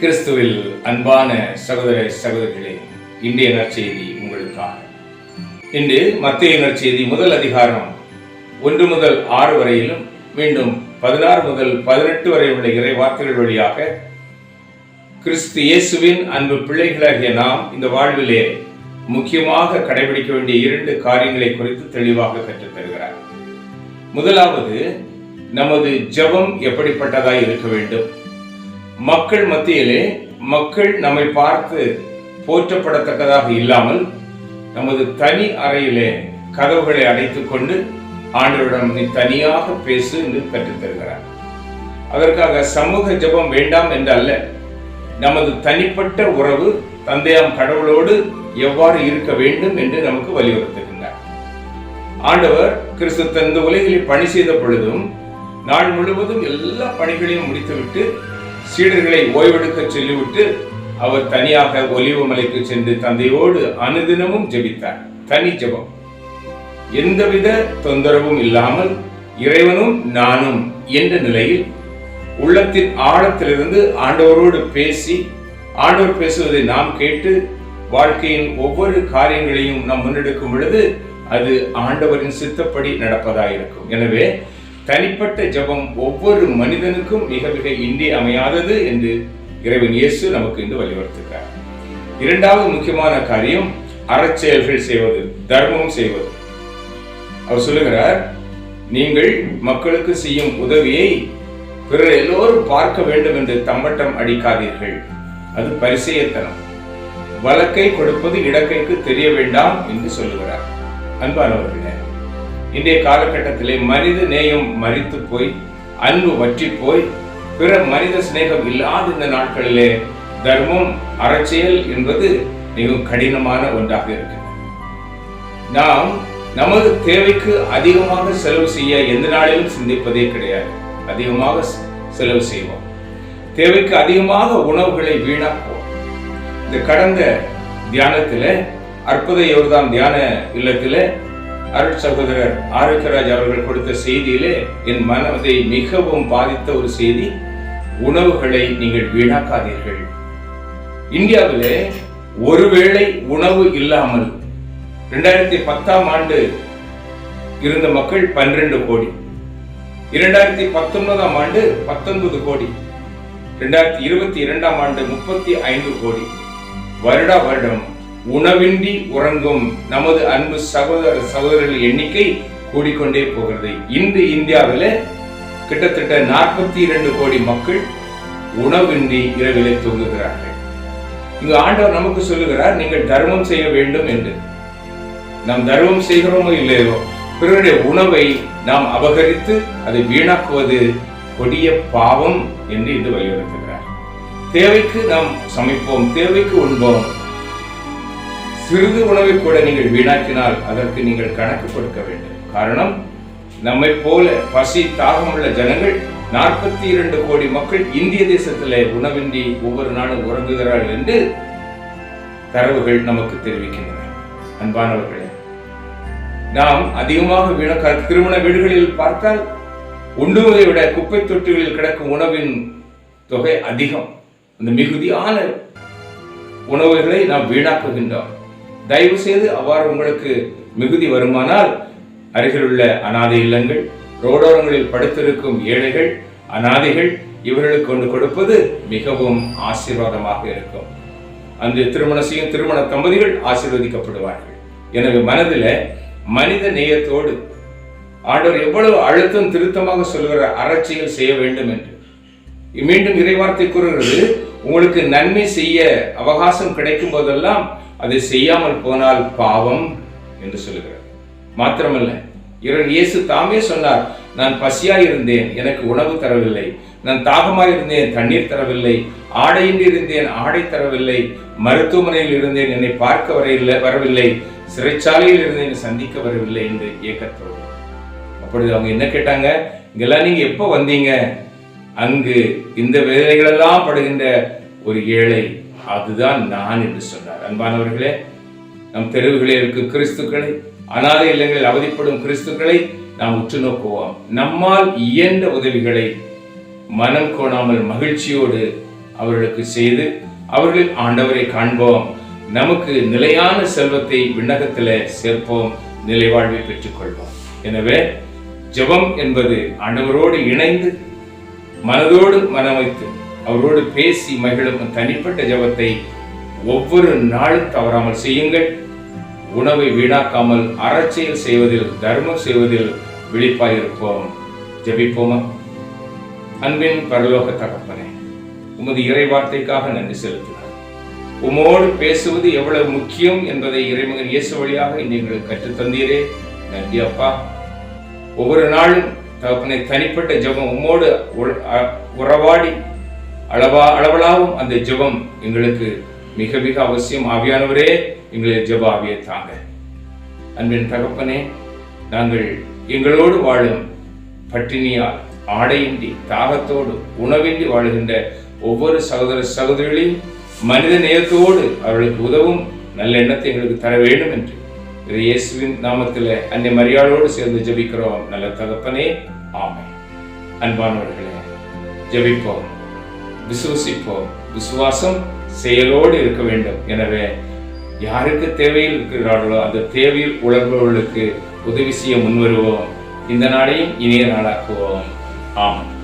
கிறிஸ்துவில் அன்பான சகோதர சகோதரிகளே இன்றைய நற்செய்தி உங்களுக்காக. இன்று மத்திய நற்செய்தி முதல் அதிகாரம் ஒன்று முதல் ஆறு வரையிலும் மீண்டும் பதினாறு முதல் பதினெட்டு வரை உள்ள இறை வார்த்தைகள் வழியாக கிறிஸ்து இயேசுவின் அன்பு பிள்ளைகளாகிய நாம் இந்த வாழ்விலே முக்கியமாக கடைபிடிக்க வேண்டிய இரண்டு காரியங்களை குறித்து தெளிவாக கற்றுத் தருகிறார். முதலாவது நமது ஜெபம் எப்படிப்பட்டதாய் இருக்க வேண்டும்? மக்கள் மத்தியிலே மக்கள் நம்மை பார்த்து போற்றப்படத்தக்கதாக இல்லாமல் நமது தனி அறையிலே கதவுகளை அடைத்துக் கொண்டு ஆண்டவரிடம் நீ தனியாக பேசு என்று கற்றுத்தருகிறார் அதற்காக சமூக ஜெபம் வேண்டாம் என்று அல்ல நமது தனிப்பட்ட உறவு தந்தையாம் கடவுளோடு எவ்வாறு இருக்க வேண்டும் என்று நமக்கு வலியுறுத்துகின்றார். ஆண்டவர் கிறிஸ்து தந்த உலகில் பணி செய்த பொழுதும் நாள் முழுவதும் எல்லா பணிகளையும் முடித்துவிட்டு சீடர்களை ஓய்வெடுக்க சொல்லிவிட்டு அவர் தனியாக ஒலிவ மலைக்கு சென்று தந்தையோடு அனுதினமும் ஜெபித்தார். தனி ஜெபம். எந்தவித தொந்தரவும் இல்லாமல் இறைவனும் நானும் என்ற நிலையில் உள்ளத்தின் ஆழத்திலிருந்து ஆண்டவரோடு பேசி ஆண்டவர் பேசுவதை நாம் கேட்டு வாழ்க்கையின் ஒவ்வொரு காரியங்களையும் நாம் முன்னெடுக்கும் பொழுது அது ஆண்டவரின் சித்தப்படி நடப்பதாயிருக்கும். எனவே தனிப்பட்ட ஜெபம் ஒவ்வொரு மனிதனுக்கும் மிக மிக இன்றி அமையாதது என்று இறைவன் இயேசு நமக்கு இன்று வலியுறுத்துகிறார். இரண்டாவது முக்கியமான காரியம் அறச்செயல்கள் செய்வது தர்மம் செய்வது. அவர் சொல்லுகிறார் நீங்கள் மக்களுக்கு செய்யும் உதவியை பிறர் எல்லோரும் பார்க்க வேண்டும் என்று தம்பட்டம் அடிக்காதீர்கள். அது பரிசெயத்தனம். வழக்கை கொடுப்பது இடக்கைக்கு தெரிய வேண்டாம் என்று சொல்லுகிறார். அன்பானவர்களே இன்றைய காலகட்டத்திலே மனித நேயம் மறித்து போய் அன்பு வற்றி போய் பிற மனித சிநேகம் இல்லாத இந்த நாட்களிலே தர்மம் அறச்செயல் என்பது மிகவும் கடினமான ஒன்றாக இருக்கு நாம் நமது தேவைக்கு அதிகமாக செலவு செய்ய எந்த நாளிலும் சிந்திப்பதே கிடையாது. அதிகமாக செலவு செய்வோம். தேவைக்கு அதிகமாக உணவுகளை வீணாக்குவோம். இந்த கடந்த தியானத்தில் அற்புத யோர்தான் தியான இல்லத்தில் அருட் சகோதரர் ஆரோக்கியராஜ் அவர்கள் கொடுத்த செய்தியிலே என் மனதை மிகவும் பாதித்த ஒரு செய்தி உணவுகளை நீங்கள் வீணாக்காதீர்கள். இந்தியாவிலே ஒருவேளை உணவு இல்லாமல் இரண்டாயிரத்தி பத்தாம் ஆண்டு இருந்த மக்கள் பன்னிரண்டு கோடி. இரண்டாயிரத்தி பத்தொன்பதாம் ஆண்டு பத்தொன்பது கோடி. இரண்டாயிரத்தி இருபத்தி இரண்டாம் ஆண்டு முப்பத்தி ஐந்து கோடி. வருடா வருடம் உணவின்றி உறங்கும் நமது அன்பு சகோதர சகோதரர்கள் எண்ணிக்கை கூடிக்கொண்டே போகிறது. இன்று இந்தியாவில் கிட்டத்தட்ட நாற்பத்தி இரண்டு கோடி மக்கள் உணவின்றி இரவிலே தூங்குகிறார்கள். இங்கு ஆண்டவர் நமக்கு சொல்லுகிறார் நீங்கள் தர்மம் செய்ய வேண்டும் என்று. நாம் தர்மம் செய்கிறோமோ இல்லையோ பிறருடைய உணவை நாம் அபகரித்து அதை வீணாக்குவது கொடிய பாவம் என்று இது வலியுறுத்துகிறார். தேவைக்கு நாம் சமைப்போம் தேவைக்கு உண்போம். சிறிது உணவை கூட நீங்கள் வீணாக்கினால் அதற்கு நீங்கள் கணக்கு கொடுக்க வேண்டும். காரணம் நம்மை போல பசி தாகமுள்ள ஜனங்கள் நாற்பத்தி இரண்டு கோடி மக்கள் இந்திய தேசத்திலே உணவின்றி ஒவ்வொரு நாளும் உறங்குகிறார்கள் என்று தரவுகள் நமக்கு தெரிவிக்கின்றன. அன்பானவர்களே நாம் அதிகமாக வீணக்க திருமண வீடுகளில் பார்த்தால் உண்டுவதை விட குப்பை தொட்டிகளில் கிடக்கும் உணவின் தொகை அதிகம். அந்த மிகுதியான உணவுகளை நாம் வீணாக்குகின்றோம். தயவு செய்து அவ்வாறு உங்களுக்கு மிகுதி வருமானால் அருகிலுள்ள அனாதை இல்லங்கள் ரோடோரங்களில் படுத்திருக்கும் ஏழைகள் அனாதைகள் இவர்களுக்கு கொண்டு கொடுப்பது மிகவும் ஆசீர்வாதமாக இருக்கும். அந்த திருமண செய்யும் திருமண தம்பதிகள் ஆசீர்வதிக்கப்படுவார்கள். எனவே மனதில் மனித நேயத்தோடு ஆண்டவர் எவ்வளவு அழுத்தம் திருத்தமாக சொல்கிற அறச்செயல் செய்ய வேண்டும் என்று. மீண்டும் இறைவார்த்தை கூறுகிறது உங்களுக்கு நன்மை செய்ய அவகாசம் கிடைக்கும் போதெல்லாம் அதை செய்யாமல் போனால் பாவம் என்று சொல்லுகிறார். மாத்திரமல்ல இரண் இயேசு தாமே சொன்னார் நான் பசியாய் இருந்தேன் எனக்கு உணவு தரவில்லை. நான் தாகமாய் இருந்தேன் தண்ணீர் தரவில்லை. ஆடையின்றி இருந்தேன் ஆடை தரவில்லை. மருத்துவமனையில் இருந்தேன் என்னை பார்க்க வரையில்லை வரவில்லை. சிறைச்சாலையில் இருந்து என்னை சந்திக்க வரவில்லை என்று இயக்கத்தோடு அப்பொழுது அவங்க என்ன கேட்டாங்க இங்கெல்லாம் நீங்க எப்போ வந்தீங்க? அங்கு இந்த வேலைகளெல்லாம் படுகின்ற ஒரு ஏழை அதுதான் நான் என்று சொன்னார். அன்பானவர்களே நம் தெருவுகளில் இருக்கும் கிறிஸ்துக்களை அனாதை இல்லங்களில் அவதிப்படும் கிறிஸ்துக்களை நாம் உற்று நோக்குவோம். நம்மால் இயன்ற உதவிகளை மனம் கோணாமல் மகிழ்ச்சியோடு அவர்களுக்கு செய்து அவர்களில் ஆண்டவரை காண்போம். நமக்கு நிலையான செல்வத்தை விண்ணகத்தில் சேர்ப்போம். நிலை வாழ்வை பெற்றுக்கொள்வோம். எனவே ஜெபம் என்பது ஆண்டவரோடு இணைந்து மனதோடு மனம் வைத்து அவரோடு பேசி மகிழும் தனிப்பட்ட ஜெபத்தை ஒவ்வொரு நாளும் தவறாமல் செய்யுங்கள். உணவை வீணாக்காமல் அறச்செயல் செய்வதில் தர்மம் செய்வதில் விழிப்பாயிருப்போம். ஜபிப்போமா? அன்பின் பரலோக தகப்பனே உமது இறை வார்த்தைக்காக நன்றி செலுத்துகிறேன் உமோடு பேசுவது எவ்வளவு முக்கியம் என்பதை இறைமகன் இயேசு வழியாக நீங்கள் கற்றுத்தந்தீரே நன்றி அப்பா. ஒவ்வொரு நாளும் தகப்பனை தனிப்பட்ட ஜெபம் உம்மோடு உற- அ- உறவாடி அளவா அளவலாவும் அந்த ஜெபம் எங்களுக்கு மிக மிக அவசியம். ஆவியானவரே எங்களை ஜெப ஆவியை தாங்க. அன்பின் தகப்பனே நாங்கள் எங்களோடு வாழும் பட்டினியால் ஆடையின்றி தாகத்தோடு உணவின்றி வாழுகின்ற ஒவ்வொரு சகோதர சகோதரிகளையும் மனித நேயத்தோடு அவர்களுக்கு உதவும் நல்ல எண்ணத்தை எங்களுக்கு தர வேண்டும் என்று இது இயேசுவின் நாமத்தில் அன்னை மரியாளோடு சேர்ந்து ஜெபிக்கிறோம். நல்ல தகப்பனே ஆமை அன்பானவர்களே ஜெபிப்போம். விசுவசிப்போம். விசுவாசம் செயலோடு இருக்க வேண்டும். எனவே யாருக்கு தேவையில் இருக்கிறார்களோ அந்த தேவையில் உழர்பவர்களுக்கு உதவி செய்ய முன்வருவோம். இந்த நாளையும் இனிய நாளாக்குவோம். ஆமாம்